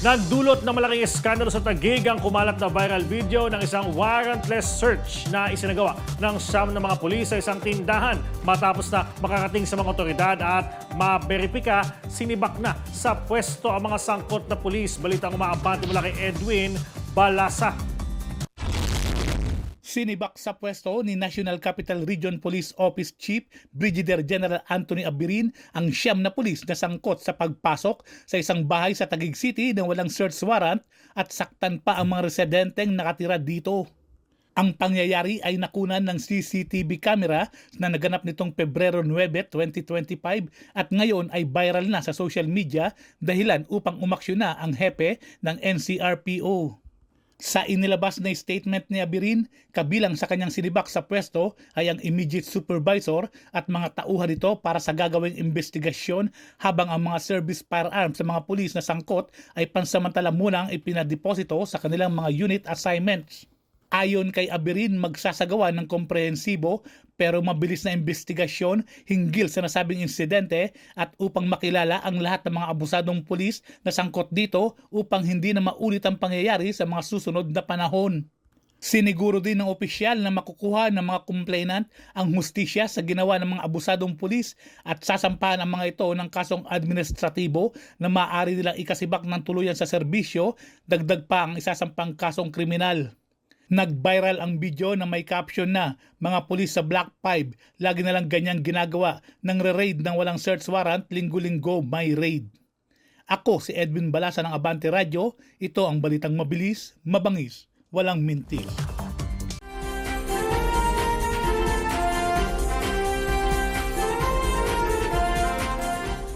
Nagdulot ng malaking eskandalo sa Taguig ang kumalat na viral video ng isang warrantless search na isinagawa ng siyam na mga pulis sa isang tindahan matapos na makarating sa mga otoridad at maberipika, sinibak na sa pwesto ang mga sangkot na pulis. Balitang umaabante mula kay Edwin Balasa. Sinibak sa pwesto ni National Capital Region Police Office Chief Brigadier General Anthony Abirin ang siyam na pulis na sangkot sa pagpasok sa isang bahay sa Taguig City na walang search warrant at saktan pa ang mga residenteng nakatira dito. Ang pangyayari ay nakunan ng CCTV camera na naganap nitong Pebrero 9, 2025 at ngayon ay viral na sa social media dahilan upang umaksyon na ang hepe ng NCRPO. Sa inilabas na statement ni Abirin, kabilang sa kanyang sinibak sa pwesto ay ang immediate supervisor at mga tauhan nito para sa gagawing investigasyon habang ang mga service firearms sa mga pulis na sangkot ay pansamantala munang ipinadeposito sa kanilang mga unit assignments. Ayon kay Abirin, magsasagawa ng komprehensibo pero mabilis na investigasyon hinggil sa nasabing insidente at upang makilala ang lahat ng mga abusadong pulis na sangkot dito upang hindi na maulit ang pangyayari sa mga susunod na panahon. Siniguro din ng opisyal na makukuha ng mga complainant ang hustisya sa ginawa ng mga abusadong pulis at sasampahan ang mga ito ng kasong administratibo na maaari nilang ikasibak ng tuluyan sa serbisyo, dagdag pa ang isasampang kasong kriminal. Nag-viral ang video na may caption na mga pulis sa Black 5 lagi na lang ganyang ginagawa ng re-raid ng walang search warrant linggo-linggo may raid. Ako si Edwin Balasa ng Abante Radio. Ito ang balitang mabilis, mabangis, walang mintis.